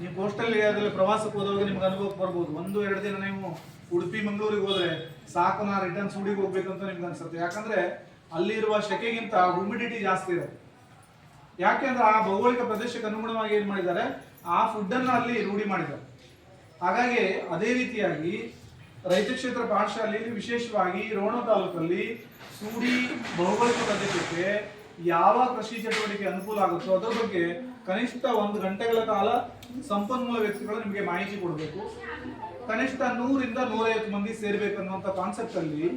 ನೀವು ಕೋಸ್ಟಲ್ ಏರಿಯಾದಲ್ಲಿ ಪ್ರವಾಸಕ್ಕೆ ಹೋದಾಗ ನಿಮ್ಗೆ ಅನುಭವಕ್ಕೆ ಬರ್ಬೋದು. ಒಂದು, ಎರಡು ದಿನ ನೀವು ಉಡುಪಿ, ಮಂಗಳೂರಿಗೆ ಹೋದ್ರೆ ಸಾಕು ನಾ ರಿಟರ್ನ್ ಸೂಡಿಗೆ ಹೋಗ್ಬೇಕಂತ ನಿಮ್ಗೆ ಅನ್ಸುತ್ತೆ. ಯಾಕಂದ್ರೆ ಅಲ್ಲಿರುವ ಶೆಕೆಗಿಂತ ಹ್ಯೂಮಿಡಿಟಿ ಜಾಸ್ತಿ ಇರುತ್ತೆ ಯಾಕೆಂದ್ರೆ ಆ ಭೌಗೋಳಿಕ ಪ್ರದೇಶಕ್ಕೆ ಅನುಗುಣವಾಗಿ ಏನು ಮಾಡಿದ್ದಾರೆ? ಆ ಫುಡ್ ಅನ್ನ ಅಲ್ಲಿ ರೂಢಿ ಮಾಡಿದ್ದಾರೆ. ಹಾಗಾಗಿ ಅದೇ ರೀತಿಯಾಗಿ ರೈತ ಕ್ಷೇತ್ರ ಪಾಠಶಾಲೆಯಲ್ಲಿ ವಿಶೇಷವಾಗಿ ರೋಣ ತಾಲೂಕಲ್ಲಿ ಸೂಡಿ ಭೌಗೋಳಿಕ ಪ್ರದೇಶಕ್ಕೆ ಯಾವ ಕೃಷಿ ಚಟುವಟಿಕೆ ಅನುಕೂಲ ಆಗುತ್ತೋ ಅದರ ಬಗ್ಗೆ ಕನಿಷ್ಠ ಒಂದು ಗಂಟೆಗಳ ಕಾಲ ಸಂಪನ್ಮೂಲ ವ್ಯಕ್ತಿಗಳು ನಿಮಗೆ ಮಾಹಿತಿ ಕೊಡಬೇಕು. ಕನಿಷ್ಠ ನೂರಿಂದ ನೂರೈವತ್ತು ಮಂದಿ ಸೇರ್ಬೇಕು ಅನ್ನುವಂತ ಕಾನ್ಸೆಪ್ಟ್ ಅಲ್ಲಿ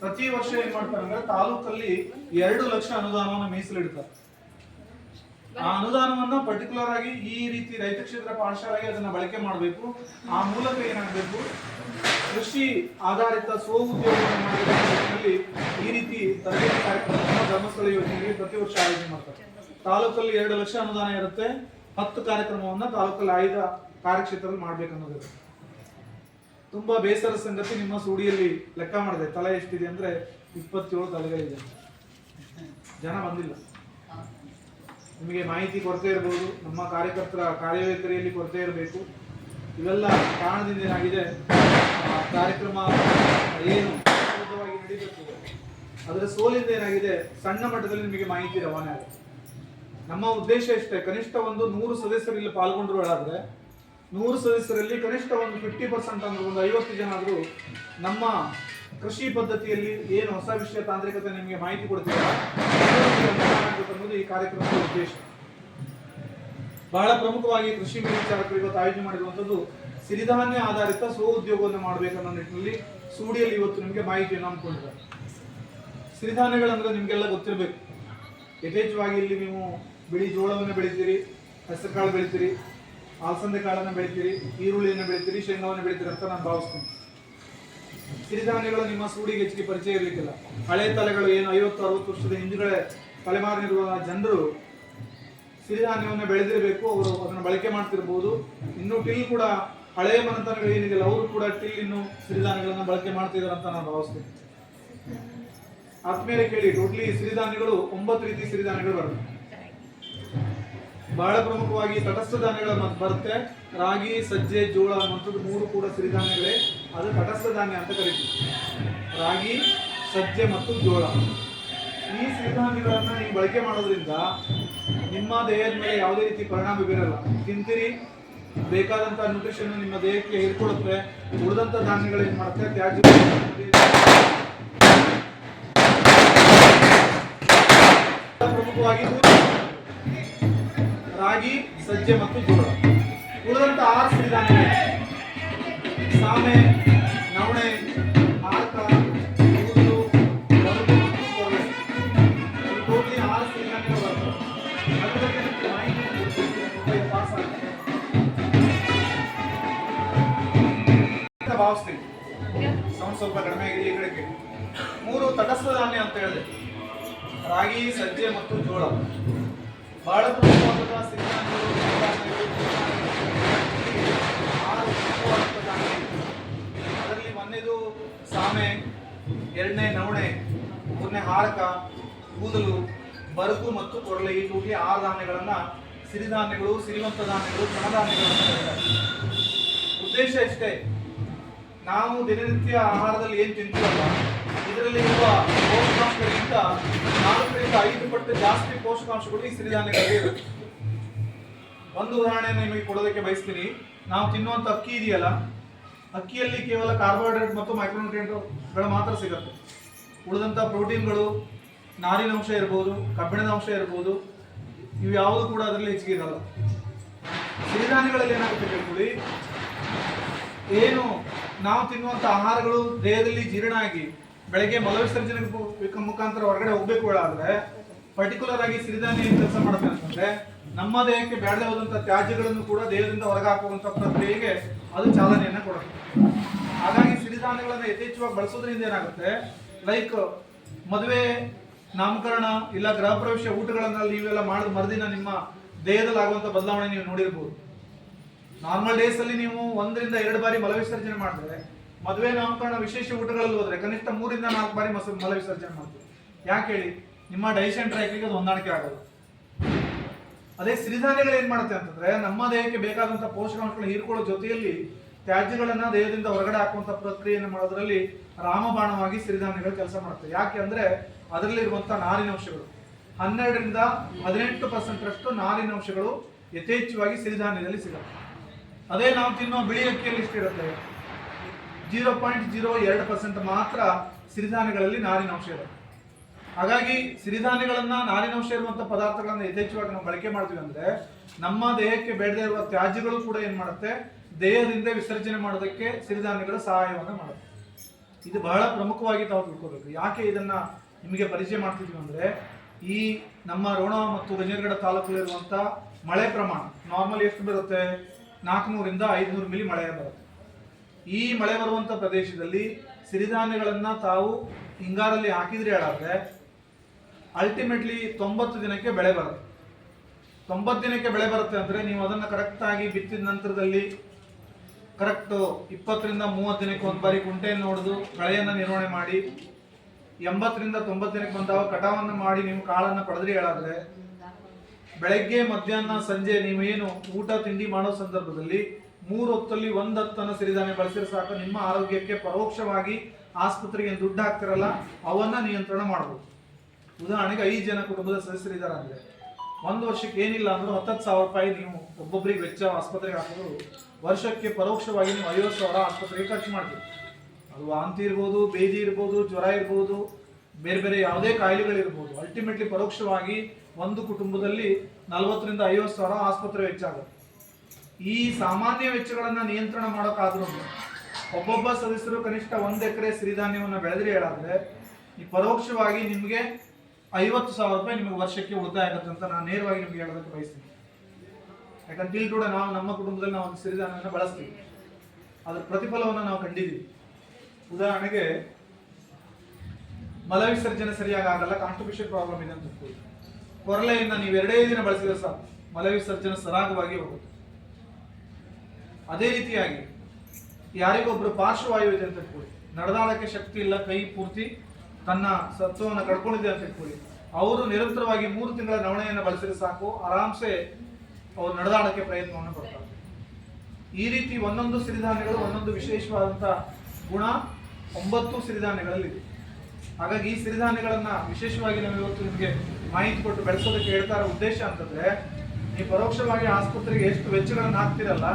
ಪ್ರತಿ ವರ್ಷ ಏನ್ ಮಾಡ್ತಾರೆ ಅಂದ್ರೆ ತಾಲೂಕಲ್ಲಿ ಎರಡು ಲಕ್ಷ ಅನುದಾನವನ್ನು ಮೀಸಲಿಡ್ತಾರೆ. ಆ ಅನುದಾನವನ್ನ ಪರ್ಟಿಕ್ಯುಲರ್ ಆಗಿ ಈ ರೀತಿ ರೈತ ಕ್ಷೇತ್ರ ಪಾಠಶಾಲೆಗೆ ಅದನ್ನ ಬಳಕೆ ಮಾಡಬೇಕು. ಆ ಮೂಲಕ ಏನಾಗಬೇಕು? ಕೃಷಿ ಆಧಾರಿತ ಸ್ವ ನಿಟ್ಟಿನಲ್ಲಿ ಈ ರೀತಿ ತರಬೇತಿ ಕಾರ್ಯಕ್ರಮ ಧರ್ಮಸ್ಥಳ ಯೋಜನೆಗೆ ಪ್ರತಿ ವರ್ಷ ಆಯೋಜನೆ ಮಾಡ್ತಾರೆ. ತಾಲೂಕಲ್ಲಿ ಎರಡು ಲಕ್ಷ ಅನುದಾನ ಇರುತ್ತೆ. ಹತ್ತು ಕಾರ್ಯಕ್ರಮವನ್ನ ತಾಲೂಕಲ್ಲಿ ಆಯ್ದ ಕಾರ್ಯಕ್ಷೇತ್ರದಲ್ಲಿ ಮಾಡ್ಬೇಕನ್ನೋದು ತುಂಬಾ ಬೇಸರ ಸಂಗತಿ ನಿಮ್ಮ ಸೂಡಿಯಲ್ಲಿ ಲೆಕ್ಕ ಮಾಡಿದೆ. ತಲೆ ಎಷ್ಟಿದೆ ಅಂದ್ರೆ ಇಪ್ಪತ್ತೇಳು ತಲೆಗಳಿದೆ. ಜನ ಬಂದಿಲ್ಲ. ನಿಮಗೆ ಮಾಹಿತಿ ಕೊರತೆ ಇರ್ಬೋದು, ನಮ್ಮ ಕಾರ್ಯಕರ್ತರ ಕಾರ್ಯವೈಖರಿಯಲ್ಲಿ ಕೊರತೆ ಇರಬೇಕು. ಇವೆಲ್ಲ ಕಾರಣದಿಂದ ಏನಾಗಿದೆ? ಕಾರ್ಯಕ್ರಮ ಏನು ನಡೀಬೇಕು. ಅದರ ಸೋಲಿಂದ ಏನಾಗಿದೆ? ಸಣ್ಣ ಮಟ್ಟದಲ್ಲಿ ನಿಮಗೆ ಮಾಹಿತಿ ರವಾನೆ ಆಗುತ್ತೆ. ನಮ್ಮ ಉದ್ದೇಶ ಇಷ್ಟೇ, ಕನಿಷ್ಠ ಒಂದು ನೂರು ಸದಸ್ಯರು ಇಲ್ಲಿ ಪಾಲ್ಗೊಂಡ್ರು ಹೇಳಾದ್ರೆ, ನೂರು ಸದಸ್ಯರಲ್ಲಿ ಕನಿಷ್ಠ ಒಂದು ಫಿಫ್ಟಿ ಪರ್ಸೆಂಟ್ ಅಂದ್ರೆ ಒಂದು ಐವತ್ತು ಜನ ಆದರೂ ನಮ್ಮ ಕೃಷಿ ಪದ್ಧತಿಯಲ್ಲಿ ಏನು ಹೊಸ ವಿಷಯ ತಾಂತ್ರಿಕತೆ ನಿಮಗೆ ಮಾಹಿತಿ ಕೊಡ್ತೀರಾ? ಈ ಕಾರ್ಯಕ್ರಮದ ಉದ್ದೇಶ. ಬಹಳ ಪ್ರಮುಖವಾಗಿ ಕೃಷಿ ಮೇಲ್ವಿಚಾರಕರು ಇವತ್ತು ಆಯೋಜನೆ ಮಾಡಿರುವಂತದ್ದು ಸಿರಿಧಾನ್ಯ ಆಧಾರಿತ ಸ್ವ ಉದ್ಯೋಗವನ್ನು ಮಾಡಬೇಕನ್ನೋ ನಿಟ್ಟಿನಲ್ಲಿ ಸೂಡಿಯಲ್ಲಿ ಇವತ್ತು ನಿಮಗೆ ಮಾಹಿತಿಯನ್ನು ಹಮ್ಮಿಕೊಂಡಿದ್ದಾರೆ. ಸಿರಿಧಾನ್ಯಗಳಂದ್ರೆ ನಿಮಗೆಲ್ಲ ಗೊತ್ತಿರಬೇಕು. ಯಥೇಚ್ಛವಾಗಿ ಇಲ್ಲಿ ನೀವು ಬಿಳಿ ಜೋಳವನ್ನು ಬೆಳಿತೀರಿ ಹೆಸರು ಕಾಳು ಬೆಳಿತೀರಿ ಅಲಸಂದೆ ಕಾಳನ್ನು ಬೆಳಿತೀರಿ, ಈರುಳ್ಳಿಯನ್ನು ಬೆಳಿತೀರಿ, ಶೇಂಗಾವನ್ನು ಬೆಳಿತೀರಿ ಅಂತ ನಾನು ಭಾವಿಸ್ತೀನಿ. ಸಿರಿಧಾನ್ಯಗಳು ನಿಮ್ಮ ಸೂಡಿಗೆ ಹೆಚ್ಚಿಗೆ ಪರಿಚಯ ಇರಲಿಕ್ಕಿಲ್ಲ. ಹಳೆ ತಲೆಗಳು ಏನು ಐವತ್ತು, ಅರವತ್ತು ವರ್ಷದ ಹಿಂದುಗಡೆ ತಲೆಮಾರಿನಿರುವ ಜನರು ಸಿರಿಧಾನ್ಯವನ್ನು ಬೆಳೆದಿರಬೇಕು, ಅವರು ಅದನ್ನು ಬಳಕೆ ಮಾಡ್ತಿರ್ಬೋದು. ಇನ್ನು ಟಿಲ್ ಕೂಡ ಹಳೆಯ ಮನೆತನಗಳು ಏನಿದೆಯಲ್ಲ, ಅವರು ಕೂಡ ಟಿಲ್ ಇನ್ನು ಸಿರಿಧಾನ್ಯಗಳನ್ನು ಬಳಕೆ ಮಾಡ್ತಿದ್ದಾರೆ ಅಂತ ನಾನು ಭಾವಿಸ್ತೇನೆ. ಆದ್ಮೇಲೆ ಕೇಳಿ, ಟೋಟ್ಲಿ ಸಿರಿಧಾನ್ಯಗಳು ಒಂಬತ್ತು ರೀತಿ ಸಿರಿಧಾನ್ಯಗಳು ಬರುತ್ತೆ. ಬಹಳ ಪ್ರಮುಖವಾಗಿ ತಟಸ್ಥ ಧಾನ್ಯಗಳ ಬರುತ್ತೆ. ರಾಗಿ, ಸಜ್ಜೆ, ಜೋಳ ಮತ್ತು ಮೂರು ಕೂಡ ಸಿರಿಧಾನ್ಯಗಳೇ. ಅದು ತಟಸ್ಥ ಧಾನ್ಯ ಅಂತ ಕರಿತೀವಿ. ರಾಗಿ, ಸಜ್ಜೆ ಮತ್ತು ಜೋಳ. ಈ ಸಿರಿಧಾನ್ಯಗಳನ್ನ ನೀವು ಬಳಕೆ ಮಾಡೋದ್ರಿಂದ ನಿಮ್ಮ ದೇಹದ ಮೇಲೆ ಯಾವುದೇ ರೀತಿ ಪರಿಣಾಮ ಬೀರಲ್ಲ. ತಿಂತೀರಿ, ಬೇಕಾದಂತ ನ್ಯೂಟ್ರಿಷನ್ ನಿಮ್ಮ ದೇಹಕ್ಕೆ ಹಿಡ್ಕೊಡುತ್ತೆ ಉಳಿದಂತ ಧಾನ್ಯಗಳು ಏನ್ ಮಾಡುತ್ತೆ ತ್ಯಾಜ್ಯ ಪ್ರಮುಖವಾಗಿ ರಾಗಿ, ಸಜ್ಜೆ ಮತ್ತು ಜೋಳ. ಉಳಿದಂತ ಆರು ಸಿರಿಧಾನ್ಯಗಳು. ಸಾಮೆ, ನವಣೆ ಭಾವಿಸ್ತೀನಿ. ಸೌಂಡ್ ಸ್ವಲ್ಪ ಕಡಿಮೆ ಆಗಿದೆ ಈ ಕಡೆಗೆ. ಮೂರು ತಟಸ್ಥ ಧಾನ್ಯ ಅಂತ ಹೇಳಿದೆ. ರಾಗಿ, ಸಜ್ಜೆ ಮತ್ತು ಜೋಳ. ಬಹಳ ಪ್ರಮುಖವಾದ ಅದರಲ್ಲಿ ಒಂದನೇದು ಸಾಮೆ, ಎರಡನೇ ನವಣೆ, ಮೂರನೇ ಹಾರಕ, ಕೂದಲು ಬರಗು ಮತ್ತು ಕೊರಲೆ ಈ ಟೋಟ್ಲಿ ಆರು ಧಾನ್ಯಗಳನ್ನ ಸಿರಿಧಾನ್ಯಗಳು, ಸಿರಿವಂತ ಧಾನ್ಯಗಳು ಕರೀತಾರೆ. ಉದ್ದೇಶ ಇಷ್ಟೇ. ನಾವು ದಿನನಿತ್ಯ ಆಹಾರದಲ್ಲಿ ಏನು ತಿಂತೀವಲ್ಲ ಇದರಲ್ಲಿ ಇರುವ ಪೋಷಕಾಂಶಗಳಿಗಿಂತ ನಾಲ್ಕರಿಂದ ಐದು ಪಟ್ಟು ಜಾಸ್ತಿ ಪೋಷಕಾಂಶಗಳು ಈ ಸಿರಿಧಾನ್ಯಗಳಿಗೆ ಇರುತ್ತೆ ಒಂದು ಉದಾಹರಣೆಯನ್ನು ನಿಮಗೆ ಕೊಡೋದಕ್ಕೆ ಬಯಸ್ತೀನಿ. ನಾವು ತಿನ್ನುವಂಥ ಅಕ್ಕಿ ಇದೆಯಲ್ಲ, ಅಕ್ಕಿಯಲ್ಲಿ ಕೇವಲ ಕಾರ್ಬೋಹೈಡ್ರೇಟ್ ಮತ್ತು ಮೈಕ್ರೋನ್ಯೂಟ್ರಿಯೆಂಟ್ಗಳು ಮಾತ್ರ ಸಿಗುತ್ತೆ. ಉಳಿದಂಥ ಪ್ರೋಟೀನ್ಗಳು ನಾರಿನಂಶ ಇರ್ಬೋದು, ಕಬ್ಬಿಣದ ಅಂಶ ಇರ್ಬೋದು ಇವು ಯಾವುದು ಕೂಡ ಅದರಲ್ಲಿ ಹೆಚ್ಚಿಗೆ ಇರಲ್ಲ. ಸಿರಿಧಾನ್ಯಗಳಲ್ಲಿ ಏನಾಗುತ್ತೆ ಕೇಳ್ಕೊಳ್ಳಿ? ಏನು ನಾವು ತಿನ್ನುವಂತ ಆಹಾರಗಳು ದೇಹದಲ್ಲಿ ಜೀರ್ಣ ಆಗಿ ಬೆಳಗ್ಗೆ ಮಲವಿಸರ್ಜನೆ ಮುಖಾಂತರ ಹೊರಗಡೆ ಹೋಗ್ಬೇಕು ಹೇಳಾದ್ರೆ ಪರ್ಟಿಕ್ಯುಲರ್ ಆಗಿ ಸಿರಿಧಾನ್ಯ ಕೆಲಸ ಮಾಡುತ್ತೆ ಅಂತಂದ್ರೆ, ನಮ್ಮ ದೇಹಕ್ಕೆ ಬೇಡದೆ ಹೋದಂತ ತ್ಯಾಜ್ಯಗಳನ್ನು ಕೂಡ ದೇಹದಿಂದ ಹೊರಗೆ ಹಾಕುವಂತ ಪ್ರಕ್ರಿಯೆಗೆ ಅದು ಚಾಲನೆಯನ್ನು ಕೊಡುತ್ತೆ. ಹಾಗಾಗಿ ಸಿರಿಧಾನ್ಯಗಳನ್ನು ಯಥೇಚ್ಛವಾಗಿ ಬಳಸೋದ್ರಿಂದ ಏನಾಗುತ್ತೆ? ಲೈಕ್ ಮದುವೆ ನಾಮಕರಣ ಇಲ್ಲ ಗೃಹ ಪ್ರವೇಶ ಊಟಗಳನ್ನ ನೀವೆಲ್ಲ ಮಾಡಿದ ಮರುದಿನ ನಿಮ್ಮ ದೇಹದಲ್ಲಿ ಆಗುವಂತ ಬದಲಾವಣೆ ನೀವು ನೋಡಿರ್ಬೋದು. ನಾರ್ಮಲ್ ಡೇಸ್ ಅಲ್ಲಿ ನೀವು ಒಂದರಿಂದ ಎರಡು ಬಾರಿ ಮಲವಿಸರ್ಜನೆ ಮಾಡಿದ್ರೆ, ಮದುವೆ ನಾಮಕರಣ ವಿಶೇಷ ಊಟಗಳಲ್ಲಿ ಹೋದ್ರೆ ಕನಿಷ್ಠ ಮೂರಿಂದ ನಾಲ್ಕು ಬಾರಿ ಮಸ ಮಲವಿಸರ್ಜನೆ ಮಾಡ್ತೀವಿ. ಯಾಕೆ ಹೇಳಿ? ನಿಮ್ಮ ಡೈಜೆಷನ್ ಟ್ರ್ಯಾಕಿಗೆ ಅದು ಹೊಂದಾಣಿಕೆ ಆಗೋದು ಅದೇ ಸಿರಿಧಾನ್ಯಗಳು ಏನ್ ಮಾಡುತ್ತೆ ಅಂತಂದ್ರೆ ನಮ್ಮ ದೇಹಕ್ಕೆ ಬೇಕಾದಂತ ಪೋಷಕಾಂಶಗಳು ಹೀರ್ಕೊಳ್ಳೋ ಜೊತೆಯಲ್ಲಿ ತ್ಯಾಜ್ಯಗಳನ್ನ ದೇಹದಿಂದ ಹೊರಗಡೆ ಹಾಕುವಂತ ಪ್ರಕ್ರಿಯೆಯನ್ನು ಮಾಡೋದ್ರಲ್ಲಿ ರಾಮಬಾಣವಾಗಿ ಸಿರಿಧಾನ್ಯಗಳು ಕೆಲಸ ಮಾಡುತ್ತೆ. ಯಾಕೆ ಅಂದ್ರೆ ಅದರಲ್ಲಿರುವಂತ ನಾರಿನಂಶಗಳು ಹನ್ನೆರಡರಿಂದ ಹದಿನೆಂಟು ಪರ್ಸೆಂಟ್ ರಷ್ಟು ನಾರಿನಂಶಗಳು ಯಥೇಚ್ಛವಾಗಿ ಸಿರಿಧಾನ್ಯದಲ್ಲಿ ಸಿಗುತ್ತೆ. ಅದೇ ನಾವು ತಿನ್ನೋ ಬಿಳಿ ಅಕ್ಕಿಯಲ್ಲಿ ಇಷ್ಟಿರುತ್ತೆ ಜೀರೋ ಪಾಯಿಂಟ್ ಜೀರೋ ಎರಡು ಪರ್ಸೆಂಟ್ ಮಾತ್ರ ಸಿರಿಧಾನ್ಯಗಳಲ್ಲಿ ನಾರಿನಂಶ ಇರುತ್ತೆ. ಹಾಗಾಗಿ ಸಿರಿಧಾನ್ಯಗಳನ್ನ ನಾರಿನಂಶ ಇರುವಂತ ಪದಾರ್ಥಗಳನ್ನ ಯಥೇಚ್ಛವಾಗಿ ನಾವು ಬಳಕೆ ಮಾಡ್ತೀವಿ ಅಂದ್ರೆ ನಮ್ಮ ದೇಹಕ್ಕೆ ಬೇಡದೇ ಇರುವ ತ್ಯಾಜ್ಯಗಳು ಕೂಡ ಏನ್ ಮಾಡುತ್ತೆ? ದೇಹದಿಂದ ವಿಸರ್ಜನೆ ಮಾಡೋದಕ್ಕೆ ಸಿರಿಧಾನ್ಯಗಳ ಸಹಾಯವನ್ನು ಮಾಡುತ್ತೆ ಇದು ಬಹಳ ಪ್ರಮುಖವಾಗಿ ತಾವು ತಿಳ್ಕೋಬೇಕು. ಯಾಕೆ ಇದನ್ನ ನಿಮಗೆ ಪರಿಚಯ ಮಾಡ್ತಿದ್ವಿ ಅಂದ್ರೆ, ಈ ನಮ್ಮ ರೋಣ ಮತ್ತು ಗಂಜರಗಡ ತಾಲೂಕಲ್ಲಿರುವಂಥ ಮಳೆ ಪ್ರಮಾಣ ನಾರ್ಮಲ್ ಎಷ್ಟು ಬರುತ್ತೆ? ನಾಲ್ಕುನೂರಿಂದ ಐದುನೂರು ಮಿಲಿ ಮಳೆ ಬರುತ್ತೆ. ಈ ಮಳೆ ಬರುವಂತ ಪ್ರದೇಶದಲ್ಲಿ ಸಿರಿಧಾನ್ಯಗಳನ್ನು ತಾವು ಹಿಂಗಾರಲ್ಲಿ ಹಾಕಿದ್ರೆ ಹೇಳಾದ್ರೆ ಅಲ್ಟಿಮೇಟ್ಲಿ ತೊಂಬತ್ತು ದಿನಕ್ಕೆ ಬೆಳೆ ಬರುತ್ತೆ. ತೊಂಬತ್ತು ದಿನಕ್ಕೆ ಬೆಳೆ ಬರುತ್ತೆ ಅಂದ್ರೆ ನೀವು ಅದನ್ನ ಕರೆಕ್ಟಾಗಿ ಬಿತ್ತಿದ ನಂತರದಲ್ಲಿ ಕರೆಕ್ಟ್ ಇಪ್ಪತ್ತರಿಂದ ಮೂವತ್ತು ದಿನಕ್ಕೆ ಒಂದು ಬಾರಿ ಕುಂಟೆಯನ್ನು ನೋಡಿದು, ಕಳೆಯನ್ನು ನಿರ್ವಹಣೆ ಮಾಡಿ, ಎಂಬತ್ತರಿಂದ ತೊಂಬತ್ತು ದಿನಕ್ಕೆ ಬಂದಾಗ ಕಟಾವನ್ನು ಮಾಡಿ ನೀವು ಕಾಳನ್ನು ಪಡೆದ್ರಿ ಹೇಳಾದ್ರೆ, ಬೆಳಗ್ಗೆ, ಮಧ್ಯಾಹ್ನ, ಸಂಜೆ ನೀವೇನು ಊಟ, ತಿಂಡಿ ಮಾಡೋ ಸಂದರ್ಭದಲ್ಲಿ ಮೂರು ಹೊತ್ತಲ್ಲಿ ಒಂದ್ ಹತ್ತನ್ನು ಸಿರಿಧಾನ್ಯ ಬಳಸಿದ್ರೆ ಸಾಕು. ನಿಮ್ಮ ಆರೋಗ್ಯಕ್ಕೆ ಪರೋಕ್ಷವಾಗಿ ಆಸ್ಪತ್ರೆಗೆ ದುಡ್ಡು ಹಾಕ್ತಿರಲ್ಲ, ಅವನ್ನ ನಿಯಂತ್ರಣ ಮಾಡಬಹುದು ಉದಾಹರಣೆಗೆ ಐದು ಜನ ಕುಟುಂಬದ ಸದಸ್ಯರಿದ್ದಾರೆ ಅಂದ್ರೆ ಒಂದು ವರ್ಷಕ್ಕೆ ಏನಿಲ್ಲ ಅಂದ್ರೆ ಹತ್ತತ್ತು ಸಾವಿರ ರೂಪಾಯಿ ನೀವು ಒಬ್ಬೊಬ್ಬರಿಗೆ ವೆಚ್ಚ ಆಸ್ಪತ್ರೆಗೆ ಹಾಕೋದು ವರ್ಷಕ್ಕೆ ಪರೋಕ್ಷವಾಗಿ ನೀವು ಐವತ್ತು ಸಾವಿರ ಆಸ್ಪತ್ರೆಗೆ ಖರ್ಚು ಮಾಡ್ತೀವಿ ಅದು ವಾಂತಿ ಇರ್ಬೋದು, ಬೇದಿ ಇರ್ಬೋದು, ಜ್ವರ ಇರ್ಬೋದು, ಬೇರೆ ಬೇರೆ ಯಾವುದೇ ಕಾಯಿಲೆಗಳಿರ್ಬೋದು ಅಲ್ಟಿಮೇಟ್ಲಿ ಪರೋಕ್ಷವಾಗಿ ಒಂದು ಕುಟುಂಬದಲ್ಲಿ ನಲವತ್ತರಿಂದ ಐವತ್ತು ಸಾವಿರ ಆಸ್ಪತ್ರೆ ವೆಚ್ಚ ಆಗುತ್ತೆ. ಈ ಸಾಮಾನ್ಯ ವೆಚ್ಚಗಳನ್ನು ನಿಯಂತ್ರಣ ಮಾಡೋಕ್ಕಾದ್ರೂ ಒಬ್ಬೊಬ್ಬ ಸದಸ್ಯರು ಕನಿಷ್ಠ ಒಂದು ಎಕರೆ ಸಿರಿಧಾನ್ಯವನ್ನು ಬೆಳೆದ್ರೆ ಹೇಳಾದ್ರೆ ಈ ಪರೋಕ್ಷವಾಗಿ ನಿಮಗೆ ಐವತ್ತು ಸಾವಿರ ರೂಪಾಯಿ ನಿಮಗೆ ವರ್ಷಕ್ಕೆ ಉಳಿತಾಯ ಆಗುತ್ತೆ ಅಂತ ನಾನು ನೇರವಾಗಿ ನಿಮಗೆ ಹೇಳೋದಕ್ಕೆ ಬಯಸ್ತೀನಿ. ಯಾಕಂದ್ರೆ ಇಲ್ಲಿ ಕೂಡ ನಾವು ನಮ್ಮ ಕುಟುಂಬದಲ್ಲಿ ನಾವು ಒಂದು ಸಿರಿಧಾನ್ಯವನ್ನು ಬಳಸ್ತೀವಿ. ಅದರ ಪ್ರತಿಫಲವನ್ನು ನಾವು ಕಂಡಿದ್ದೀವಿ. ಉದಾಹರಣೆಗೆ ಮಲವಿಸರ್ಜನೆ ಸರಿಯಾಗಿ ಆಗಲ್ಲ ಕಾನ್ಸ್ಟಿಬ್ಯೂಷನ್ ಪ್ರಾಬ್ಲಮ್ ಇದೆ ಅಂತ ಕೊರಲೆಯನ್ನ ನೀವು ಎರಡೇ ದಿನ ಬಳಸಿದ್ರೆ ಸಾಕು ಮಲವಿಸರ್ಜನೆ ಸರಾಗವಾಗಿ ಹೋಗುತ್ತೆ. ಅದೇ ರೀತಿಯಾಗಿ ಯಾರಿಗೊಬ್ಬರು ಪಾರ್ಶ್ವವಾಯು ಇದೆ ಅಂತ ಕೂಡಿ ನಡೆದಾಡಕ್ಕೆ ಶಕ್ತಿ ಇಲ್ಲ, ಕೈ ಪೂರ್ತಿ ತನ್ನ ಸತ್ವವನ್ನು ಕಳ್ಕೊಂಡಿದೆ ಅಂತ ಇಟ್ಕೊಳ್ಳಿ ಅವರು ನಿರಂತರವಾಗಿ ಮೂರು ತಿಂಗಳ ನವಣೆಯನ್ನು ಬಳಸಿದ್ರೆ ಸಾಕು, ಆರಾಮ್ಸೆ ಅವ್ರು ನಡೆದಾಡಕ್ಕೆ ಪ್ರಯತ್ನವನ್ನು ಪಡ್ತಾರೆ. ಈ ರೀತಿ ಒಂದೊಂದು ಸಿರಿಧಾನ್ಯಗಳು ಒಂದೊಂದು ವಿಶೇಷವಾದಂಥ ಗುಣ ಒಂಬತ್ತು ಸಿರಿಧಾನ್ಯಗಳಲ್ಲಿದೆ. ಹಾಗಾಗಿ ಈ ಸಿರಿಧಾನ್ಯಗಳನ್ನು ವಿಶೇಷವಾಗಿ ನಾವು ಇವತ್ತು ನಿಮಗೆ ಮಾಹಿತಿ ಕೊಟ್ಟು ಬೆಳೆಸೋದಕ್ಕೆ ಹೇಳ್ತಾ ಇರೋ ಉದ್ದೇಶ ಅಂತಂದ್ರೆ, ನೀವು ಪರೋಕ್ಷವಾಗಿ ಆಸ್ಪತ್ರೆಗೆ ಎಷ್ಟು ವೆಚ್ಚಗಳನ್ನು ಹಾಕ್ತಿರಲ್ಲ,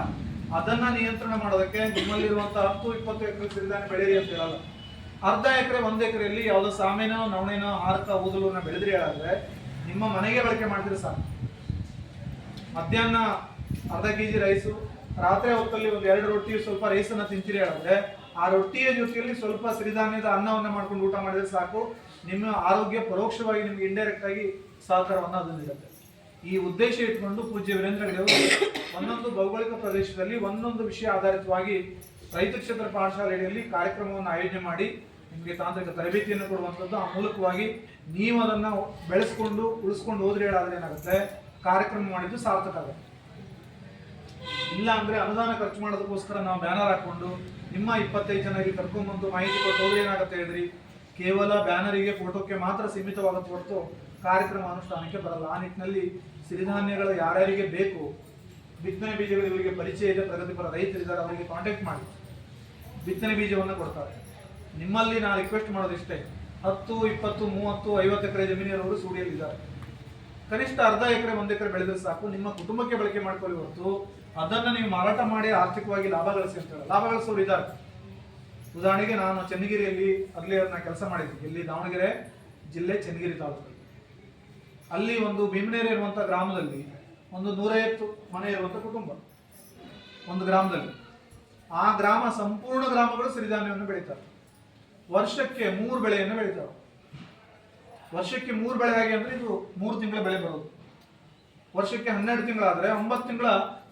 ಅದನ್ನ ನಿಯಂತ್ರಣ ಮಾಡೋದಕ್ಕೆ ನಿಮ್ಮಲ್ಲಿರುವಂತಹ ಹತ್ತು ಇಪ್ಪತ್ತು ಎಕರೆ ಸಿರಿಧಾನ್ಯ ಬೆಳೆಯಿರಿ ಅಂತ ಹೇಳಲ್ಲ. ಅರ್ಧ ಎಕರೆ, ಒಂದು ಎಕರೆಯಲ್ಲಿ ಯಾವುದೋ ಸಾಮೆನೋ, ನವಣೆನೋ ಹಾರಕ ಊದಲನ್ನ ಬೆಳೆದ್ರಿ ಹೇಳಾದ್ರೆ ನಿಮ್ಮ ಮನೆಗೆ ಬಳಕೆ ಮಾಡಿದ್ರೆ ಸಾಕು. ಮಧ್ಯಾಹ್ನ ಅರ್ಧ ಕೆಜಿ ರೈಸು, ರಾತ್ರಿ ಹೊತ್ತಲ್ಲಿ ಒಂದು ಎರಡು ರೊಟ್ಟಿ, ಸ್ವಲ್ಪ ರೈಸನ್ನು ತಿಂತೀರಿ ಹೇಳಿದ್ರೆ ಆ ರೊಟ್ಟಿಯ ಜೊತೆಯಲ್ಲಿ ಸ್ವಲ್ಪ ಸಿರಿಧಾನ್ಯದ ಅನ್ನವನ್ನ ಮಾಡ್ಕೊಂಡು ಊಟ ಮಾಡಿದ್ರೆ ಸಾಕು. ನಿಮ್ಮ ಆರೋಗ್ಯ ಪರೋಕ್ಷವಾಗಿ ನಿಮ್ಗೆ ಇಂಡೈರೆಕ್ಟ್ ಆಗಿ ಸಹಕಾರವನ್ನ ಅದು ನೀಡುತ್ತೆ ಈ ಉದ್ದೇಶ ಇಟ್ಕೊಂಡು ಪೂಜ್ಯ ವೀರೇಂದ್ರ ಒಂದೊಂದು ಭೌಗೋಳಿಕ ಪ್ರದೇಶದಲ್ಲಿ ಒಂದೊಂದು ವಿಷಯ ಆಧಾರಿತವಾಗಿ ರೈತ ಕ್ಷೇತ್ರ ಪಾಠಶಾಲೆಯಲ್ಲಿ ಕಾರ್ಯಕ್ರಮವನ್ನು ಆಯೋಜನೆ ಮಾಡಿ ನಿಮಗೆ ತಾಂತ್ರಿಕ ತರಬೇತಿಯನ್ನು ಕೊಡುವಂಥದ್ದು ಆ ಮೂಲಕವಾಗಿ ನೀವು ಅದನ್ನು ಬೆಳೆಸ್ಕೊಂಡು, ಉಳಿಸ್ಕೊಂಡು ಹೋದ್ರೆ ಹೇಳಾದ್ರೆ ಏನಾಗುತ್ತೆ? ಕಾರ್ಯಕ್ರಮ ಮಾಡಿದ್ದು ಸಾರ್ಥಕ ಆಗುತ್ತೆ ಇಲ್ಲ ಅಂದ್ರೆ ಅನುದಾನ ಖರ್ಚು ಮಾಡೋದಕ್ಕೋಸ್ಕರ ನಾವು ಬ್ಯಾನರ್ ಹಾಕೊಂಡು ನಿಮ್ಮ ಇಪ್ಪತ್ತೈದು ಜನರಿಗೆ ಕರ್ಕೊಂಡ್ಬಂದು ಮಾಹಿತಿ ಕೊಟ್ಟು ಹೋದ್ರೆ ಏನಾಗುತ್ತೆ ಹೇಳಿದ್ರಿ? ಕೇವಲ ಬ್ಯಾನರಿಗೆ ಫೋಟೋಕ್ಕೆ ಮಾತ್ರ ಸೀಮಿತವಾಗುತ್ತೆ ಹೊರತು ಕಾರ್ಯಕ್ರಮ ಅನುಷ್ಠಾನಕ್ಕೆ ಬರಲ್ಲ. ಆ ನಿಟ್ಟಿನಲ್ಲಿ ಸಿರಿಧಾನ್ಯಗಳು ಯಾರ್ಯಾರಿಗೆ ಬೇಕು, ಬಿತ್ತನೆ ಬೀಜಗಳು ಇವರಿಗೆ ಪರಿಚಯ ಇದೆ, ಪ್ರಗತಿಪರ ರೈತರಿದ್ದಾರೆ, ಅವರಿಗೆ ಕಾಂಟ್ಯಾಕ್ಟ್ ಮಾಡಿ. ಬಿತ್ತನೆ ಬೀಜವನ್ನು ಕೊಡ್ತಾರೆ. ನಿಮ್ಮಲ್ಲಿ ನಾನು ರಿಕ್ವೆಸ್ಟ್ ಮಾಡೋದಿಷ್ಟೇ, ಹತ್ತು, ಇಪ್ಪತ್ತು, ಮೂವತ್ತು, ಐವತ್ತು ಎಕರೆ ಜಮೀನಿರೋರು ಸೂಡಿಯಲ್ಲಿದ್ದಾರೆ. ಕನಿಷ್ಠ ಅರ್ಧ ಎಕರೆ, ಒಂದು ಎಕರೆ ಬೆಳೆದ್ರೆ ಸಾಕು, ನಿಮ್ಮ ಕುಟುಂಬಕ್ಕೆ ಬಳಕೆ ಮಾಡ್ಕೊಳ್ಳಿ ಹೊರತು ಅದನ್ನು ನೀವು ಮಾರಾಟ ಮಾಡಿ ಆರ್ಥಿಕವಾಗಿ ಲಾಭ ಗಳಿಸಿ ಅಂತ ಹೇಳಲ್ಲ. ಲಾಭ ಗಳಿಸೋರು ಇದ್ದಾರೆ. ಉದಾಹರಣೆಗೆ ನಾನು ಚನ್ನಗಿರಿಯಲ್ಲಿ ನಾನು ಕೆಲಸ ಮಾಡಿದ್ದೀನಿ ಇಲ್ಲಿ ದಾವಣಗೆರೆ ಜಿಲ್ಲೆ ಚನ್ನಗಿರಿ ತಾಲೂಕು ಅಲ್ಲಿ ಒಂದು ಭೀಮನೇರಿ ಇರುವಂತ ಗ್ರಾಮದಲ್ಲಿ ಒಂದು ನೂರೈವತ್ತು ಮನೆ ಇರುವಂತ ಕುಟುಂಬ. ಒಂದು ಗ್ರಾಮದಲ್ಲಿ. ಆ ಗ್ರಾಮ ಸಂಪೂರ್ಣ ಗ್ರಾಮಗಳು ಸಿರಿಧಾನ್ಯವನ್ನು ಬೆಳೀತಾರೆ ವರ್ಷಕ್ಕೆ ಮೂರು ಬೆಳೆಯನ್ನು ಬೆಳೀತಾರೆ ವರ್ಷಕ್ಕೆ ಮೂರು ಬೆಳೆ ಹೇಗೆ ಅಂದ್ರೆ ಇದು ಮೂರು ತಿಂಗಳ ಬೆಳೆ ಬರೋದು. ವರ್ಷಕ್ಕೆ ಹನ್ನೆರಡು ತಿಂಗಳಾದ್ರೆ ಒಂಬತ್ತು ತಿಂಗಳ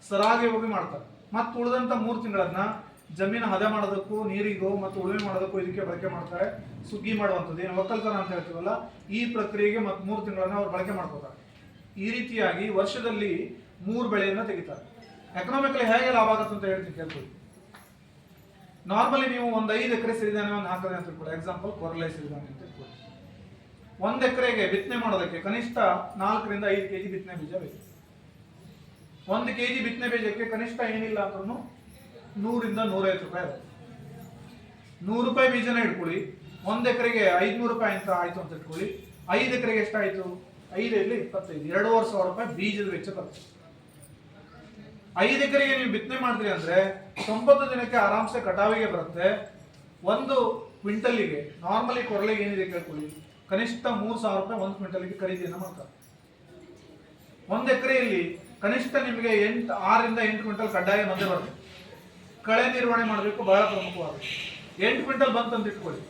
ಸರಾಗಿ ಹೋಗಿ ಮಾಡ್ತಾರೆ. ಮತ್ತು ಉಳಿದಂತ ಮೂರು ತಿಂಗಳನ್ನ ಜಮೀನು ಹದ ಮಾಡೋದಕ್ಕೂ, ನೀರಿಗೂ ಮತ್ತು ಉಳುಮೆ ಮಾಡೋದಕ್ಕೂ ಇದಕ್ಕೆ ಬಳಕೆ ಮಾಡ್ತಾರೆ. ಸುಗ್ಗಿ ಮಾಡುವಂಥದ್ದು. ಏನು ಒಕ್ಕಲ್ತನ ಅಂತ ಹೇಳ್ತೀವಲ್ಲ, ಈ ಪ್ರಕ್ರಿಯೆಗೆ ಮತ್ತು ಮೂರು ತಿಂಗಳನ್ನ ಅವ್ರು ಬಳಕೆ ಮಾಡ್ಕೋತಾರೆ. ಈ ರೀತಿಯಾಗಿ ವರ್ಷದಲ್ಲಿ ಮೂರು ಬೆಳೆಯನ್ನ ತೆಗಿತಾರೆ. ಎಕನಾಮಿಕಲಿ ಹೇಗೆ ಲಾಭ ಆಗುತ್ತೆ ಅಂತ ಹೇಳ್ತೀನಿ ಕೇಳ್ತೀವಿ ನಾರ್ಮಲಿ ನೀವು ಒಂದು ಐದು ಎಕರೆ ಸಿರಿಧಾನ್ಯವನ್ನು ಹಾಕಿದ್ರೆ ಅಂತ ತಿಳ್ಕೊಳ್ಳಿ ಎಕ್ಸಾಂಪಲ್ ಕೊರಲೆ ಸಿರಿಧಾನ್ಯ ಅಂತ ತಿಳ್ಕೊಳ್ಳಿ ಒಂದು ಎಕರೆಗೆ ಬಿತ್ತನೆ ಮಾಡೋದಕ್ಕೆ ಕನಿಷ್ಠ ನಾಲ್ಕರಿಂದ ಐದು ಕೆಜಿ ಬಿತ್ತನೆ ಬೀಜ ಬೇಕು. ಒಂದು ಕೆ ಜಿ ಬಿತ್ತನೆ ಬೀಜಕ್ಕೆ ಕನಿಷ್ಠ ಏನಿಲ್ಲ ಅಂದ್ರೂ ನೂರಿಂದ ನೂರೈವತ್ತು ರೂಪಾಯಿ ಆಗುತ್ತೆ. ನೂರು ರೂಪಾಯಿ ಬೀಜನ ಇಟ್ಕೊಳ್ಳಿ ಒಂದು ಎಕರೆಗೆ ಐದುನೂರು ರೂಪಾಯಿ ಅಂತ ಆಯಿತು ಅಂತ ಇಟ್ಕೊಳ್ಳಿ ಐದು ಎಕರೆಗೆ ಎಷ್ಟಾಯ್ತು? ಐದರಲ್ಲಿ ಇಪ್ಪತ್ತೈದು. ಎರಡೂವರೆ ಸಾವಿರ ರೂಪಾಯಿ ಬೀಜದ ವೆಚ್ಚ ಬರ್ತದೆ ಐದು ಎಕರೆಗೆ ನೀವು ಬಿತ್ತನೆ ಮಾಡಿದ್ರಿ ಅಂದ್ರೆ ತೊಂಬತ್ತು ದಿನಕ್ಕೆ ಆರಾಮ್ಸೆ ಕಟಾವಿಗೆ ಬರುತ್ತೆ. ಒಂದು ಕ್ವಿಂಟಲಿಗೆ ನಾರ್ಮಲಿ ಕೊರಳಿಗೆ ಏನಿದೆ ಕೇಳ್ಕೊಳ್ಳಿ. ಕನಿಷ್ಠ ಮೂರು ಸಾವಿರ ರೂಪಾಯಿ ಒಂದು ಕ್ವಿಂಟಲಿಗೆ ಖರೀದಿಯನ್ನು ಮಾಡ್ತಾರೆ. ಒಂದು ಎಕರೆಯಲ್ಲಿ ಕನಿಷ್ಠ ನಿಮಗೆ ಎಂಟು, ಆರರಿಂದ ಎಂಟು ಕ್ವಿಂಟಲ್ ಕಡ್ಡಾಯ ಬಂದೇ ಬರುತ್ತೆ. ಕಳೆ ನಿರ್ವಹಣೆ ಮಾಡಬೇಕು, ಬಹಳ ಪ್ರಮುಖವಾಗಿ ಎಂಟು ಕ್ವಿಂಟಲ್ ಅಂತ ಇಟ್ಕೊಳ್ಳಿ.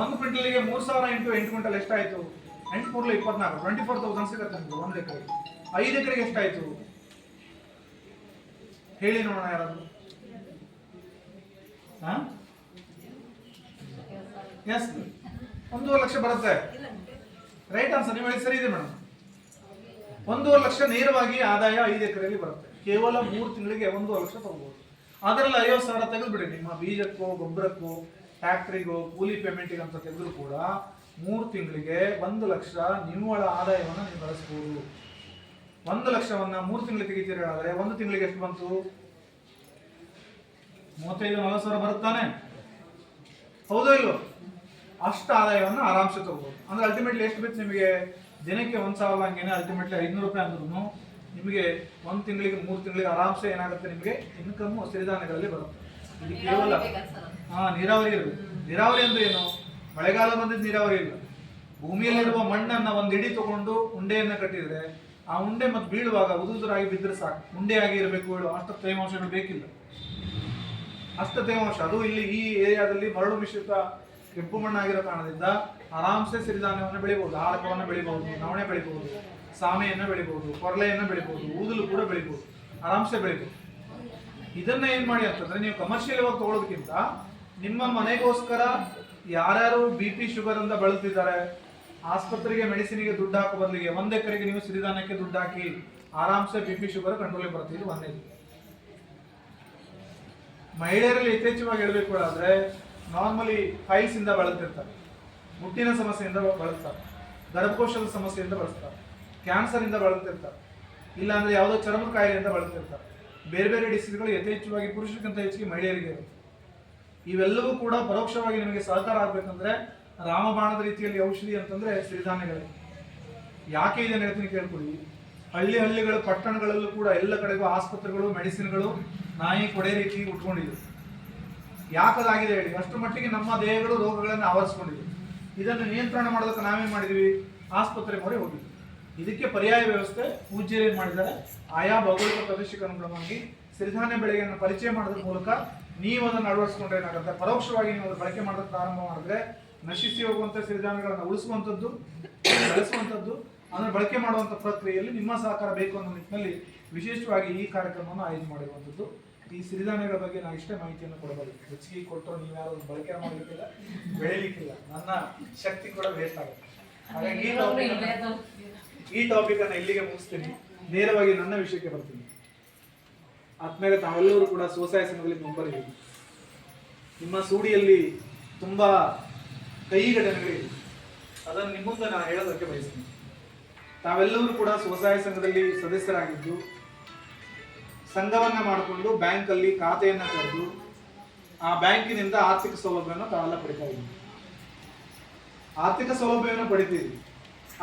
ಒಂದು ಕ್ವಿಂಟಲಿಗೆ ಮೂರು ಸಾವಿರ ಇಂಟು ಎಂಟು ಕ್ವಿಂಟಲ್ ಎಷ್ಟಾಯಿತು? ಎಂಟು ಮೂರಲ ಇಪ್ಪತ್ನಾಲ್ಕು ಟ್ವೆಂಟಿ ಫೋರ್ ತೌಸಂಡ್ ಸಿಗುತ್ತೆ ನಿಮಗೆ ಒಂದು ಎಕರೆಗೆ. ಐದು ಎಕರೆಗೆ ಎಷ್ಟಾಯ್ತು? ಹೇಳಿ ನೋಡೋಣ ಯಾರಾದ್ರು. ಎಸ್ ಒಂದೂವರೆ ಲಕ್ಷ ಬರುತ್ತೆ. ರೈಟ್ ಆನ್ಸರ್ ನೀವು ಹೇಳಿ ಸರಿ ಇದೆ ಮೇಡಮ್ ಒಂದೂವರೆ ಲಕ್ಷ ನೇರವಾಗಿ ಆದಾಯ ಐದು ಎಕರೆಯಲ್ಲಿ ಬರುತ್ತೆ. ಕೇವಲ ಮೂರು ತಿಂಗಳಿಗೆ ಒಂದೂವರೆ ಲಕ್ಷ ತಗೋಬಹುದು ಅದರಲ್ಲಿ ಐವತ್ತು ಸಾವಿರ ತೆಗೆದುಬಿಡಿ. ನಿಮ್ಮ ಬೀಜಕ್ಕೋ, ಗೊಬ್ಬರಕ್ಕೋ ಫ್ಯಾಕ್ಟ್ರಿಗೋ ಕೂಲಿ ಪೇಮೆಂಟಿಗೆ ಅಂತ ತೆಗೆದ್ರು ಕೂಡ ಮೂರು ತಿಂಗಳಿಗೆ ಒಂದು ಲಕ್ಷ ನಿವ್ವಳ ಆದಾಯವನ್ನು ನೀವು ಗಳಿಸ್ಬೋದು. ಒಂದು ಲಕ್ಷವನ್ನ ಮೂರು ತಿಂಗಳಿಗೆ ಹೇಳಿದ್ರೆ ಒಂದು ತಿಂಗಳಿಗೆ ಎಷ್ಟು ಬಂತು? ಮೂವತ್ತೈದು, ನಲವತ್ತು ಸಾವಿರ ಬರುತ್ತಾನೆ. ಹೌದೋ ಇಲ್ಲೋ ಅಷ್ಟು ಆದಾಯವನ್ನು ಆರಾಮ್ಸೆ ತಗೋಬಹುದು ಅಂದ್ರೆ ಅಲ್ಟಿಮೇಟ್ಲಿ ಎಷ್ಟು ಬೇಕು ನಿಮಗೆ? ದಿನಕ್ಕೆ ಒಂದು ಸಾವಿರ ಹಂಗೇನೆ ಅಲ್ಟಿಮೇಟ್ಲಿ ಐದುನೂರು ರೂಪಾಯಿ ಅಂದ್ರೂ ನಿಮಗೆ ಒಂದು ತಿಂಗಳಿಗೆ ಮೂರು ತಿಂಗಳಿಗೆ ಆರಾಮ್ಸೆ ಏನಾಗುತ್ತೆ ನಿಮಗೆ? ಇನ್ಕಮ್ ಸಿರಿಧಾನ್ಯಗಳಲ್ಲಿ ಬರುತ್ತೆ. ಇದು ಕೇವಲ ಹಾ, ನೀರಾವರಿ ಇರಬೇಕು. ನೀರಾವರಿ ಅಂದ್ರೆ ಏನು? ಮಳೆಗಾಲ ಬಂದಿದ್ದು ನೀರಾವರಿ ಇಲ್ಲ. ಭೂಮಿಯಲ್ಲಿರುವ ಮಣ್ಣನ್ನ ಒಂದು ಇಡಿ ತಗೊಂಡು ಉಂಡೆಯನ್ನ ಕಟ್ಟಿದ್ರೆ ಆ ಉಂಡೆ ಮತ್ತು ಬೀಳುವಾಗ ಉದುರಾಗಿ ಬಿದ್ದರೆ ಸಾಕು. ಉಂಡೆಯಾಗಿ ಇರಬೇಕು ಹೇಳು. ಅಷ್ಟ ತೇವಾಂಶಗಳು ಬೇಕಿಲ್ಲ. ಅಷ್ಟ ತೇವಾಂಶ. ಅದು ಇಲ್ಲಿ ಈ ಏರಿಯಾದಲ್ಲಿ ಮರಳು ಮಿಶ್ರಿತ ಕೆಂಪು ಮಣ್ಣಾಗಿರೋ ಕಾರಣದಿಂದ ಆರಾಮ್ಸೆ ಸಿರಿಧಾನ್ಯವನ್ನು ಬೆಳಿಬಹುದು. ಆಳಕವನ್ನು ಬೆಳಿಬಹುದು, ನವಣೆ ಬೆಳಿಬಹುದು, ಸಾಮೆಯನ್ನು ಬೆಳಿಬಹುದು, ಕೊರಲೆಯನ್ನು ಬೆಳಿಬಹುದು, ಊದಲು ಕೂಡ ಬೆಳಿಬಹುದು. ಆರಾಮ್ಸೆ ಬೆಳಿಬಹುದು. ಇದನ್ನ ಏನ್ ಮಾಡಿ ಅಂತಂದ್ರೆ ನೀವು ಕಮರ್ಷಿಯಲ್ ಆಗಿ ತಗೊಳ್ಳೋದಕ್ಕಿಂತ ನಿಮ್ಮ ಮನೆಗೋಸ್ಕರ ಯಾರ್ಯಾರು ಬಿ ಪಿ ಶುಗರ್ ಅಂತ ಬಳಲ್ತಿದ್ದಾರೆ ಆಸ್ಪತ್ರೆಗೆ ಮೆಡಿಸಿನ್ಗೆ ದುಡ್ಡು ಹಾಕೋ ಬದಲಿಗೆ ಒಂದ್ ಎಕರೆಗೆ ನೀವು ಸಿರಿಧಾನ್ಯಕ್ಕೆ ದುಡ್ಡು ಹಾಕಿ ಆರಾಮ್ಸೆ ಬಿ ಪಿ ಶುಗರ್ ಕಂಟ್ರೋಲ್ ಬರುತ್ತೆ. ಇದು ಮಹಿಳೆಯರಲ್ಲಿ ಯಥೇಚ್ಛವಾಗಿ ಹೇಳಬೇಕು ಆದರೆ ನಾರ್ಮಲಿ ಫೈಲ್ಸ್ ಇಂದ ಬಳಲ್ತಿರ್ತಾರೆ. ಮುಟ್ಟಿನ ಸಮಸ್ಯೆಯಿಂದ ಬಳಸ್ತಾರೆ ಗರ್ಭಕೋಶದ ಸಮಸ್ಯೆಯಿಂದ ಬಳಸ್ತಾರೆ ಕ್ಯಾನ್ಸರ್ ಇಂದ ಬಳಲ್ತಿರ್ತಾರೆ. ಇಲ್ಲ ಅಂದ್ರೆ ಯಾವುದೋ ಚರ್ಮ ಕಾಯಿಲೆಯಿಂದ ಬಳಲ್ತಿರ್ತಾರೆ. ಬೇರೆ ಬೇರೆ ಡಿಸೀಸ್ಗಳು ಯಥೇಚ್ಛವಾಗಿ ಪುರುಷರಿಗಿಂತ ಹೆಚ್ಚಿಗೆ ಮಹಿಳೆಯರಿಗೆ ಇರುತ್ತೆ. ಇವೆಲ್ಲವೂ ಕೂಡ ಪರೋಕ್ಷವಾಗಿ ನಿಮಗೆ ಸಹಕಾರ ಆಗ್ಬೇಕಂದ್ರೆ ರಾಮಬಾಣದ ರೀತಿಯಲ್ಲಿ ಔಷಧಿ ಅಂತಂದ್ರೆ ಸಿರಿಧಾನ್ಯಗಳೇ ಯಾಕೆ ಇದೆ ಹೇಳ್ತೀನಿ ಕೇಳ್ಕೊಳ್ಳಿ ಹಳ್ಳಿ ಹಳ್ಳಿಗಳು ಪಟ್ಟಣಗಳಲ್ಲೂ ಕೂಡ ಎಲ್ಲ ಕಡೆಗೂ ಆಸ್ಪತ್ರೆಗಳು, ಮೆಡಿಸಿನ್ಗಳು ನಾಯಿ ಕೊಡೆ ರೀತಿ ಉಟ್ಕೊಂಡಿದೆ. ಯಾಕದಾಗಿದೆ ಹೇಳಿ? ಅಷ್ಟು ಮಟ್ಟಿಗೆ ನಮ್ಮ ದೇಹಗಳು ರೋಗಗಳನ್ನು ಆವರಿಸ್ಕೊಂಡಿದೆ. ಇದನ್ನು ನಿಯಂತ್ರಣ ಮಾಡೋದಕ್ಕೆ ನಾವೇನ್ ಮಾಡಿದ್ವಿ? ಆಸ್ಪತ್ರೆ ಮೊರೆ ಹೋಗಿದ್ವಿ. ಇದಕ್ಕೆ ಪರ್ಯಾಯ ವ್ಯವಸ್ಥೆ ಪೂಜ್ಯರು ಮಾಡಿದ್ದಾರೆ? ಆಯಾ ಭೌಗೋಳಿಕ ಪ್ರದೇಶಕ್ಕೆ ಅನುಗುಣವಾಗಿ ಸಿರಿಧಾನ್ಯ ಬೆಳೆಯನ್ನು ಪರಿಚಯ ಮಾಡೋದ್ರ ಮೂಲಕ ನೀವು ಅದನ್ನು ಅಳವಡಿಸ್ಕೊಂಡ್ರೆ ಏನಾಗುತ್ತೆ? ಪರೋಕ್ಷವಾಗಿ ನೀವು ಬಳಕೆ ಮಾಡೋದಕ್ಕೆ ಪ್ರಾರಂಭ ಮಾಡಿದ್ರೆ ನಶಿಸಿ ಹೋಗುವಂತ ಸಿರಿಧಾನ್ಯಗಳನ್ನು ಉಳಿಸುವಂಥದ್ದು, ಬಳಸುವಂಥದ್ದು, ಅದನ್ನು ಬಳಕೆ ಮಾಡುವಂಥ ಪ್ರಕ್ರಿಯೆಯಲ್ಲಿ ನಿಮ್ಮ ಸಹಕಾರ ಬೇಕು ಅನ್ನೋ ನಿಟ್ಟಿನಲ್ಲಿ ವಿಶೇಷವಾಗಿ ಈ ಕಾರ್ಯಕ್ರಮವನ್ನು ಆಯೋಜನೆ ಮಾಡಿರುವಂಥದ್ದು. ಈ ಸಿರಿಧಾನ್ಯಗಳ ಬಗ್ಗೆ ನಾನು ಇಷ್ಟೇ ಮಾಹಿತಿಯನ್ನು ಕೊಡಬಹುದು ಹೆಚ್ಚಿಗೆ ಕೊಟ್ಟರು ನೀವು ಯಾರು ಬಳಕೆ ಮಾಡಲಿಕ್ಕಿಲ್ಲ, ಬೆಳೀಲಿಕ್ಕಿಲ್ಲ. ನನ್ನ ಶಕ್ತಿ ಕೂಡ ವೇಸ್ಟ್ ಆಗುತ್ತೆ. ಹಾಗಾಗಿ ಈ ಟಾಪಿಕ್ ಈ ಟಾಪಿಕ್ ಅನ್ನ ಇಲ್ಲಿಗೆ ಮುಗಿಸ್ತೀನಿ. ನೇರವಾಗಿ ನನ್ನ ವಿಷಯಕ್ಕೆ ಬರ್ತೀನಿ. ಆದ್ಮೇಲೆ ತಾವೆಲ್ಲರೂ ಕೂಡ ಸ್ವಸಹಾಯ ಸಂಘದಲ್ಲಿ ನಿಮ್ಮ ಸೂಡಿಯಲ್ಲಿ ತುಂಬಾ ಕೈ ಘಟನೆಗಳಿವೆ ಅದನ್ನು ನಿಮ್ಮ ಮುಂದೆ ನಾನು ಹೇಳೋದಕ್ಕೆ ಬಯಸ್ತೀನಿ. ತಾವೆಲ್ಲರೂ ಕೂಡ ಸ್ವಸಹಾಯ ಸಂಘದಲ್ಲಿ ಸದಸ್ಯರಾಗಿದ್ದು, ಸಂಘವನ್ನ ಮಾಡಿಕೊಂಡು ಬ್ಯಾಂಕಲ್ಲಿ ಖಾತೆಯನ್ನ ತೆರೆದು, ಆ ಬ್ಯಾಂಕಿನಿಂದ ಆರ್ಥಿಕ ಸೌಲಭ್ಯವನ್ನು ತಾವೆಲ್ಲ ಪಡಿತಾ ಇದ್ದೀವಿ ಆರ್ಥಿಕ ಸೌಲಭ್ಯವನ್ನು ಪಡಿತೀವಿ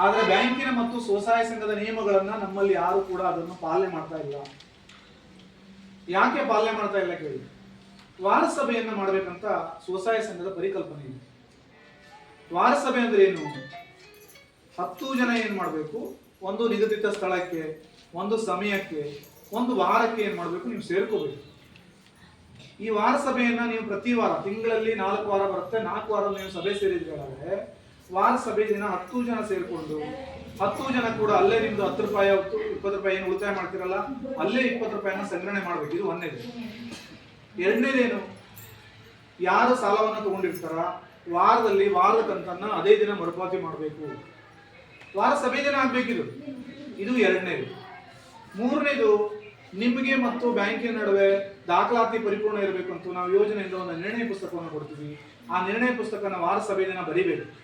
ಆದರೆ ಬ್ಯಾಂಕಿನ ಮತ್ತು ಸ್ವಸಹಾಯ ಸಂಘದ ನಿಯಮಗಳನ್ನು ನಮ್ಮಲ್ಲಿ ಯಾರು ಕೂಡ ಅದನ್ನು ಪಾಲನೆ ಮಾಡ್ತಾ ಇಲ್ಲ. ಯಾಕೆ ಪಾಲನೆ ಮಾಡ್ತಾ ಇಲ್ಲ ಕೇಳಿ. ವಾರ ಮಾಡಬೇಕಂತ ಮಾಡ್ಬೇಕಂತ ಸ್ವಸಹಾಯ ಸಂಘದ ಪರಿಕಲ್ಪನೆ ಇದೆ. ವಾರ ಸಭೆ ಅಂದ್ರೆ ಏನು? ಹತ್ತು ಜನ ಏನ್ ಮಾಡಬೇಕು? ಒಂದು ನಿಗದಿತ ಸ್ಥಳಕ್ಕೆ, ಒಂದು ಸಮಯಕ್ಕೆ, ಒಂದು ವಾರಕ್ಕೆ ಏನ್ ಮಾಡಬೇಕು? ನೀವು ಸೇರ್ಕೋಬೇಕು. ಈ ವಾರ ಸಭೆಯನ್ನ ನೀವು ಪ್ರತಿ ವಾರ, ತಿಂಗಳಲ್ಲಿ ನಾಲ್ಕು ವಾರ ಬರುತ್ತೆ. ನಾಲ್ಕು ವಾರ ನೀವು ಸಭೆ ಸೇರಿದ್ರೆ ವಾರ ಸಭೆ ದಿನ ಹತ್ತು ಜನ ಸೇರ್ಕೊಂಡು, ಹತ್ತು ಜನ ಕೂಡ ಅಲ್ಲೇ ನಿಮ್ದು ಹತ್ತು ರೂಪಾಯಿ, ಇಪ್ಪತ್ತು ರೂಪಾಯಿ ಏನು ಉಳಿತಾಯ ಮಾಡ್ತಿರಲ್ಲ, ಅಲ್ಲೇ ಇಪ್ಪತ್ತು ರೂಪಾಯಿನ ಸಂಗ್ರಹಣೆ ಮಾಡ್ಬೇಕು. ಇದು ಒಂದೇದು. ಎರಡನೇದೇನು? ಯಾರು ಸಾಲವನ್ನು ತಗೊಂಡಿರ್ತಾರ? ವಾರದಲ್ಲಿ ವಾರದ ಕಂತನ್ನ ಅದೇ ದಿನ ಮರುಪಾವತಿ ಮಾಡಬೇಕು. ವಾರ ಸಭೆ ದಿನ ಆಗ್ಬೇಕಿದು ಇದು ಎರಡನೇದು. ಮೂರನೇದು, ನಿಮಗೆ ಮತ್ತು ಬ್ಯಾಂಕಿನ ನಡುವೆ ದಾಖಲಾತಿ ಪರಿಪೂರ್ಣ ಇರಬೇಕು ಅಂತ ನಾವು ಯೋಜನೆಯಿಂದ ಒಂದು ನಿರ್ಣಯ ಪುಸ್ತಕವನ್ನು ಕೊಡ್ತೀವಿ. ಆ ನಿರ್ಣಯ ಪುಸ್ತಕನ ವಾರ ಸಭೆ ದಿನ ಬರಿಬೇಕು.